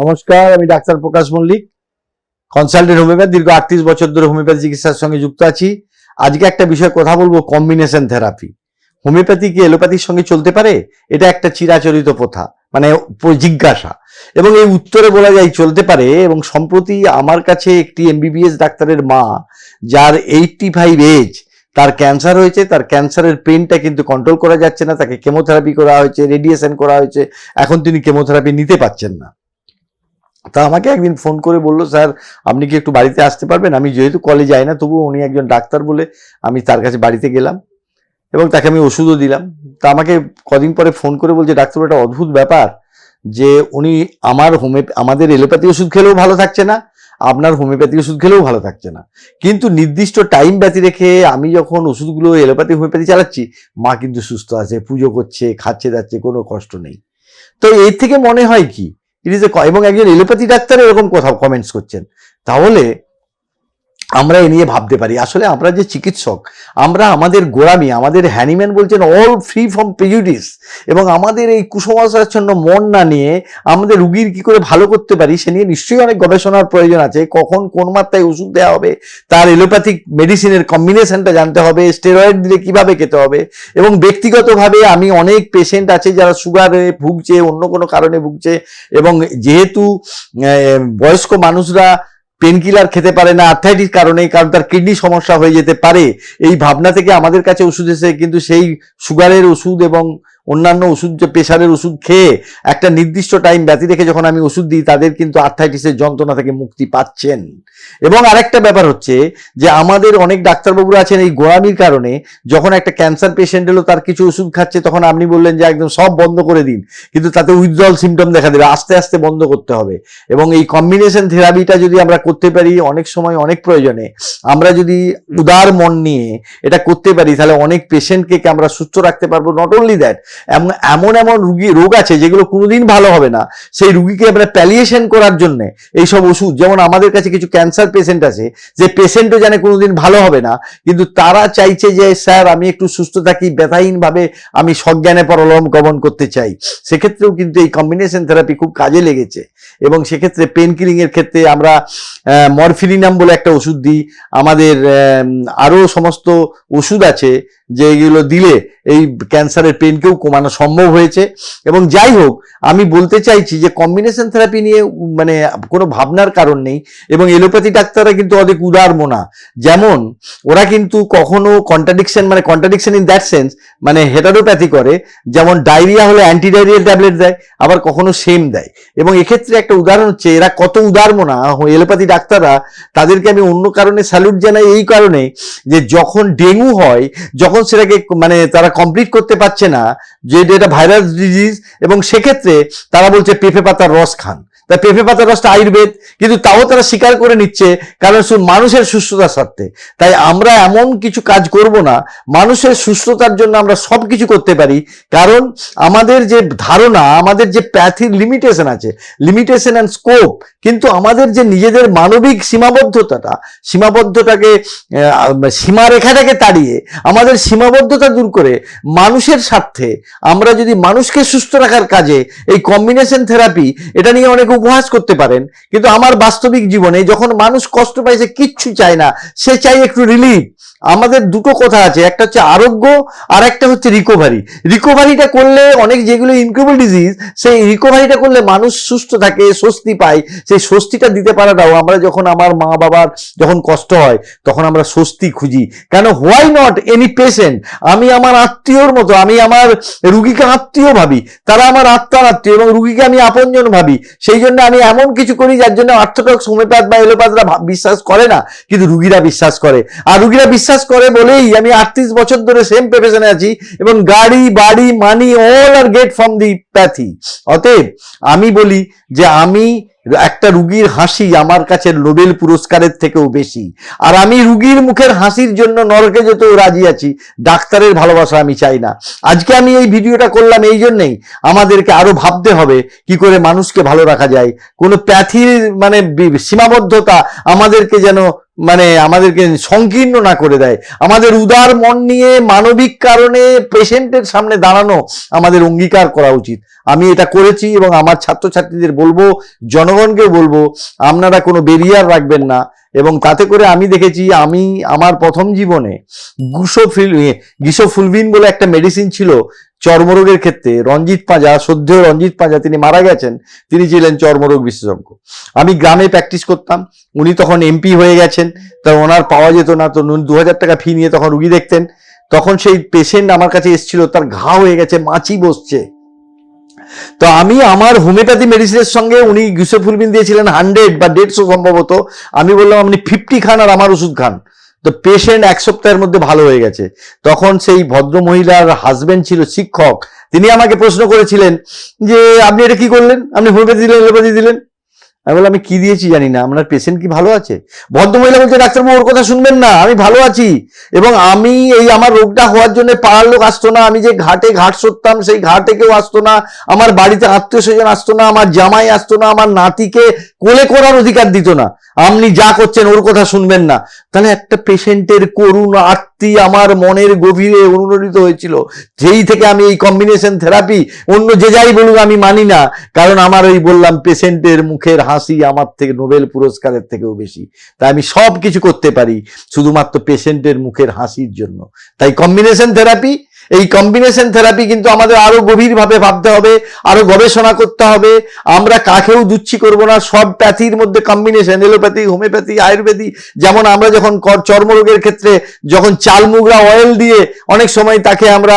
নমস্কার, আমি doctor Prakash Mallick. Consultant homeopath, দীর্ঘ আটত্রিশ বছর ধরে হোমিওপ্যাথি চিকিৎসার সঙ্গে যুক্ত আছি। আজকে একটা বিষয়ে কথা বলব কম্বিনেশন থেরাপি হোমিওপ্যাথি কি এলোপ্যাথির সঙ্গে চলতে পারে? এটা একটা চিরাচরিত প্রথা মানে জিজ্ঞাসা। এবং এই উত্তরে বলা যায় চলতে পারে, এবং সম্প্রতি আমার কাছে একটি এমবিবিএস ডাক্তারের মা, যার এইটটি ফাইভ এজ তার ক্যান্সার হয়েছে, তার ক্যান্সারের পেনটা কিন্তু কন্ট্রোল করা যাচ্ছে না, তাকে কেমোথেরাপি করা হয়েছে রেডিয়েশন করা হয়েছে, এখন তিনি কেমোথেরাপি নিতে পারছেন না। তা আমাকে একদিন ফোন করে বলল, স্যার, আপনি কি একটু বাড়িতে আসতে পারবেন? আমি যেহেতু কলে যাই না, তবুও উনি একজন ডাক্তার বলে আমি তার কাছে বাড়িতে গেলাম এবং তাকে আমি ওষুধও দিলাম। তা আমাকে কদিন পরে ফোন করে বলছে, ডাক্তার একটা অদ্ভুত ব্যাপার যে উনি আমার হোমে আমাদের এলোপ্যাথি ওষুধ খেলেও ভালো থাকছে না, আপনার হোমিওপ্যাথি ওষুধ খেলেও ভালো থাকছে না। কিন্তু নির্দিষ্ট টাইম ব্যতি রেখে আমি যখন ওষুধগুলো এলোপ্যাথি হোমিওপ্যাথি চালাচ্ছি, মা কিন্তু সুস্থ আছে, পুজো করছে, খাচ্ছে যাচ্ছে কোনো কষ্ট নেই। তো এর থেকে মনে হয় কি ইট ইজ এবং একজন এলোপ্যাথি ডাক্তার এরকম কথা কমেন্টস করছেন। তাহলে আমরা এ নিয়ে ভাবতে পারি। আসলে আমরা যে চিকিৎসক, আমরা আমাদের গোড়ামি, আমাদের হ্যানিম্যান বলছেন অল ফ্রি ফ্রম প্রেজুডিস এবং আমাদের এই কুসংস্কারাচ্ছন্ন মন না নিয়ে আমাদের রুগীর কি করে ভালো করতে পারি সে নিয়ে নিশ্চয়ই অনেক গবেষণার প্রয়োজন আছে। কখন কোন মাত্রায় ওষুধ দেওয়া হবে, তার এলোপ্যাথিক মেডিসিনের কম্বিনেশনটা জানতে হবে স্টেরয়েড দিলে কীভাবে খেতে হবে এবং ব্যক্তিগতভাবে আমি অনেক পেশেন্ট আছে যারা সুগারে ভুগছে, অন্য কোনো কারণে ভুগছে এবং যেহেতু বয়স্ক মানুষরা পেনকিলার খেতে পারে না আর্থাইটিস কারণে, কারণ তার কিডনি সমস্যা হয়ে যেতে পারে। এই ভাবনা থেকে আমাদের কাছে ওষুধ এসে কিন্তু সেই সুগারের ওষুধ এবং অন্যান্য ওষুধ যে প্রেশারের ওষুধ খেয়ে একটা নির্দিষ্ট টাইম ব্যতি রেখে যখন আমি ওষুধ দিই, তাদের কিন্তু আর্থাইটিসের যন্ত্রণা থেকে মুক্তি পাচ্ছেন। এবং আরেকটা ব্যাপার হচ্ছে যে আমাদের অনেক ডাক্তারবাবুরা আছেন এই গোড়ামির কারণে, যখন একটা ক্যান্সার পেশেন্ট এলো, তার কিছু ওষুধ খাচ্ছে, তখন আপনি বললেন যে একদম সব বন্ধ করে দিন। কিন্তু তাতে উইথড্রল সিমটম দেখা দেবে, আস্তে আস্তে বন্ধ করতে হবে। এবং এই কম্বিনেশন থেরাপিটা যদি আমরা করতে পারি, অনেক সময় অনেক প্রয়োজনে, আমরা যদি উদার মন নিয়ে এটা করতে পারি, তাহলে অনেক পেশেন্টকে আমরা সুস্থ রাখতে পারব। নট অনলি দ্যাট এমন এমন এমন রুগী, রোগ আছে যেগুলো কোনোদিন ভালো হবে না। সেই রুগীকে আমরা প্যালিয়েশন করার জন্য এইসব ওষুধ, যেমন আমাদের কাছে কিছু ক্যান্সার পেশেন্ট আছে, যে পেশেন্টও জানে কোনোদিন ভালো হবে না, কিন্তু তারা চাইছে যে, স্যার, আমি একটু সুস্থ থাকি, ব্যথাহীনভাবে আমি সজ্ঞানে পরলম গমন করতে চাই। সেক্ষেত্রেও কিন্তু এই কম্বিনেশন থেরাপি খুব কাজে লেগেছে। এবং সেক্ষেত্রে পেন কিলিং এর ক্ষেত্রে আমরা মরফিনিনাম বলে একটা ওষুধ দিই। আমাদের আরও সমস্ত ওষুধ আছে, যেগুলো দিলে এই ক্যান্সারের পেনকেও কমানো সম্ভব হয়েছে। এবং যাই হোক, আমি বলতে চাইছি যে কম্বিনেশন থেরাপি নিয়ে মানে কোনো ভাবনার কারণ নেই এবং এলোপ্যাথি ডাক্তাররা কিন্তু অনেক উদার মোনা। যেমন, ওরা কিন্তু কখনো কন্ট্রাডিকশন মানে কন্ট্রাডিকশন ইন দ্যাট সেন্স মানে হেটারোপ্যাথি করে, যেমন ডায়রিয়া হলে অ্যান্টি ডায়রিয়াল ট্যাবলেট দেয়, আবার কখনো সেম দেয়। এবং এক্ষেত্রে একটা উদাহরণ হচ্ছে, এরা কত উদার মোনা। এলোপ্যাথি ডাক্তাররা, তাদেরকে আমি অন্য কারণে স্যালুট জানাই এই কারণে যে যখন ডেঙ্গু হয়, যখন সেটাকে মানে তারা কমপ্লিট করতে পারছে না যে এটা ভাইরাস ডিজিজ এবং সেক্ষেত্রে তারা বলছে পেঁপে পাতার রস খান। তা পেঁপে পাতার রসটা আয়ুর্বেদ, কিন্তু তাও তারা স্বীকার করে নিচ্ছে কারণ মানুষের সুস্থতার স্বার্থে। তাই আমরা এমন কিছু কাজ করব না, মানুষের সুস্থতার জন্য আমরা সব কিছু করতে পারি। কারণ আমাদের যে ধারণা, আমাদের যে প্যাথির লিমিটেশন আছে লিমিটেশন অ্যান্ড স্কোপ কিন্তু আমাদের যে নিজেদের মানবিক সীমাবদ্ধতাটা, সীমাবদ্ধতাকে সীমারেখাটাকে তাড়িয়ে আমাদের সীমাবদ্ধতা দূর করে মানুষের স্বার্থে আমরা যদি মানুষকে সুস্থ রাখার কাজে এই কম্বিনেশন থেরাপি এটা নিয়ে অনেক উপহাস করতে পারেন, কিন্তু আমার বাস্তবিক জীবনে যখন মানুষ কষ্ট পায়, সে কিচ্ছু চায় না, সে চাই একটু রিলিফ আমাদের দুটো কথা আছে, একটা হচ্ছে আরোগ্য আর একটা হচ্ছে রিকোভারি রিকোভারিটা করলে অনেক যেগুলো ইনক্রেবল ডিজিজ সেই রিকোভারিটা করলে মানুষ সুস্থ থাকে, স্বস্তি পায়। সেই স্বস্তিটা দিতে পারাটাও আমরা যখন আমার মা বাবার যখন কষ্ট হয়, তখন আমরা স্বস্তি খুঁজি। কেন? হোয়াই নট এনি পেশেন্ট আমি আমার আত্মীয়র মতো, আমি আমার রুগীকে আত্মীয় ভাবি। তারা আমার আত্মার আত্মীয় এবং রুগীকে আমি আপনজন ভাবি। সেই জন্য আমি এমন কিছু করি যার জন্য অর্থোডক্স হোমিওপ্যাথ বা এলোপ্যাথরা বিশ্বাস করে না। কিন্তু রুগীরা বিশ্বাস করে। আর রুগীরা বিশ্বাস করে বলেই আমি আটত্রিশ বছর ধরে সেম প্রফেশনে আছি এবং গাড়ি, বাড়ি money all are get from the pathy অতএব আমি বলি যে আমি একটা রুগীর হাসি আমার কাছে নোবেল পুরস্কারের থেকেও বেশি। আর আমি রুগীর মুখের হাসির জন্য নরকে যেতেও রাজি আছি, ডাক্তারের ভালোবাসা আমি চাই না। আজকে আমি এই ভিডিওটা করলাম এই জন্যেই আমাদেরকে আরও ভাবতে হবে কি করে মানুষকে ভালো রাখা যায়। কোনো প্যাথির মানে সীমাবদ্ধতা আমাদেরকে যেন মানে আমাদেরকে সংকীর্ণ না করে দেয়। আমাদের উদার মন নিয়ে মানবিক কারণে পেশেন্টের সামনে দাঁড়ানো আমাদের অঙ্গীকার করা উচিত। আমি এটা করেছি এবং আমার ছাত্রছাত্রীদের বলব জনগণকে বলব, আপনারা কোনো বেরিয়ার রাখবেন না। এবং তাতে করে আমি দেখেছি, আমি আমার প্রথম জীবনে গুসোফিল গিসোফুলভিন বলে একটা মেডিসিন ছিল চর্মরোগের ক্ষেত্রে রঞ্জিত পাঁজা, সদ্য রঞ্জিত পাঁজা তিনি মারা গেছেন, তিনি ছিলেন চর্মরোগ বিশেষজ্ঞ। আমি গ্রামে প্র্যাকটিস করতাম, উনি তখন এমপি হয়ে গেছেন, তা ওনার পাওয়া যেত না, তো দু হাজার টাকা ফি নিয়ে তখন রুগী দেখতেন। তখন সেই পেশেন্ট আমার কাছে এসেছিল, তার ঘা হয়ে গেছে, মাছি বসছে। তো আমি আমার হোমিওপ্যাথি মেডিসিনের সঙ্গে উনি গ্রীষ্মফুলবিন দিয়েছিলেন হান্ড্রেড বা দেড়শো সম্ভবত। আমি বললাম, আপনি ফিফটি খান আর আমার ওষুধ খান। তো পেশেন্ট এক সপ্তাহের মধ্যে ভালো হয়ে গেছে। তখন সেই ভদ্র মহিলার হাজবেন্ড ছিল শিক্ষক। তিনি আমাকে প্রশ্ন করেছিলেন যে, আপনি এটা কি করলেন? আপনি হোমিওপ্যাথি দিলেন এলোপ্যাথি দিলেন? আমি বললাম, আমি কি দিয়েছি জানি না। আপনার পেশেন্ট কি ভালো আছে? ভদ্রমহিলা বলছে ডাক্তারবাবু ওর কথা শুনবেন না। আমি ভালো আছি। এবং আমি এই আমার রোগটা হওয়ার জন্য পাড়ার লোক আসতো না। আমি যে ঘাটে ঘাট সরতাম, সেই ঘাটে কেউ আসতো না। আমার বাড়িতে আত্মীয় স্বজন আসতো না। আমার জামাই আসতো না। আমার নাতিকে কোলে করার অধিকার দিত না। আপনি যা করছেন ওর কথা শুনবেন না। তাহলে একটা পেশেন্টের করুণ আত্মী আমার মনের গভীরে অনুরোধিত হয়েছিল। যেই থেকে আমি এই কম্বিনেশন থেরাপি অন্য যে যাই বলুক আমি মানি না। কারণ আমার ওই বললাম পেশেন্টের মুখের হাসি আমার থেকে নোবেল পুরস্কারের থেকেও বেশি। তাই আমি সব কিছু করতে পারি, শুধুমাত্র পেশেন্টের মুখের হাসির জন্য। তাই কম্বিনেশন থেরাপি এই কম্বিনেশন থেরাপি কিন্তু আমাদের আরও গভীরভাবে ভাবতে হবে, আরও গবেষণা করতে হবে। আমরা কাকেও দুচ্ছি করব না, সব প্যাথির মধ্যে কম্বিনেশন এলোপ্যাথি হোমিওপ্যাথি আয়ুর্বেদি যেমন আমরা যখন চর্মরোগের ক্ষেত্রে যখন চালমুগরা অয়েল দিয়ে অনেক সময় তাকে আমরা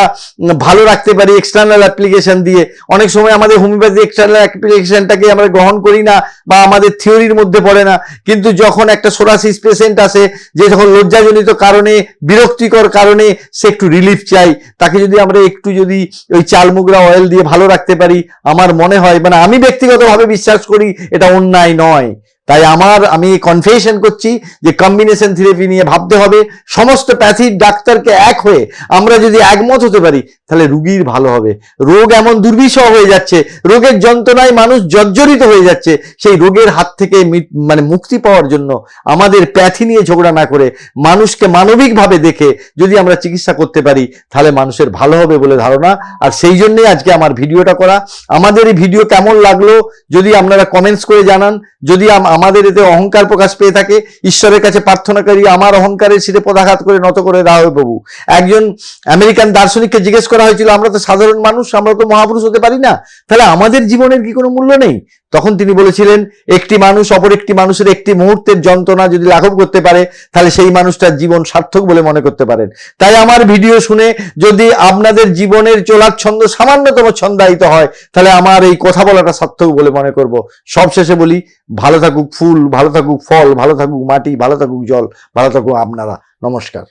ভালো রাখতে পারি এক্সটার্নাল অ্যাপ্লিকেশন দিয়ে। অনেক সময় আমাদের হোমিওপ্যাথি এক্সটার্নাল অ্যাপ্লিকেশনটাকে আমরা গ্রহণ করি না বা আমাদের থিওরির মধ্যে পড়ে না। কিন্তু যখন একটা সোরাসিস পেশেন্ট আসে, যে যখন লজ্জাজনিত কারণে, বিরক্তিকর কারণে, সে একটু রিলিফ চাই। তাকে যদি আমরা একটু যদি ওই চালমুগরা অয়েল দিয়ে ভালো রাখতে পারি, আমার মনে হয় মানে আমি ব্যক্তিগতভাবে বিশ্বাস করি এটা অন্যায় নয়। তাই আমার, আমি কনফেশন করছি যে কম্বিনেশন থেরাপি নিয়ে ভাবতে হবে। সমস্ত প্যাথির ডাক্তারকে এক হয়ে আমরা যদি একমত হতে পারি তাহলে রুগীর ভালো হবে। রোগ এমন দুর্বিষহ হয়ে যাচ্ছে, রোগের যন্ত্রণায় মানুষ জর্জরিত হয়ে যাচ্ছে। সেই রোগের হাত থেকে মানে মুক্তি পাওয়ার জন্য আমাদের প্যাথি নিয়ে ঝগড়া না করে মানুষকে মানবিকভাবে দেখে যদি আমরা চিকিৎসা করতে পারি, তাহলে মানুষের ভালো হবে বলে ধারণা। আর সেই জন্যই আজকে আমার ভিডিওটা করা। আমাদের এই ভিডিও কেমন লাগল, যদি আপনারা কমেন্টস করে জানান, যদি আমাদের এতে অহংকার প্রকাশ পেয়ে থাকে, ঈশ্বরের কাছে প্রার্থনা করি, আমার অহংকারের শিরে পদাঘাত করে নত করে রাহ প্রভু। একজন আমেরিকান দার্শনিককে জিজ্ঞেস করা হয়েছিল, আমরা তো সাধারণ মানুষ, আমরা তো মহাপুরুষ হতে পারি না। তাহলে আমাদের জীবনের কি কোনো মূল্য নেই? তখন তিনি বলেছিলেন, একটি মানুষ অপর একটি মানুষের একটি মুহূর্তের যন্ত্রণা যদি লাঘব করতে পারে, তাহলে সেই মানুষটার জীবন সার্থক বলে মনে করতে পারেন। তাই আমার ভিডিও শুনে যদি আপনাদের জীবনের চলার ছন্দ সামান্যতম ছন্দায়িত হয়, তাহলে আমার এই কথা বলাটা সার্থক বলে মনে করব। সবশেষে বলি, ভালো থাকুক ফুল, ভালো থাকুক ফল, ভালো থাকুক মাটি, ভালো থাকুক জল, ভালো থাকুক আপনারা। নমস্কার।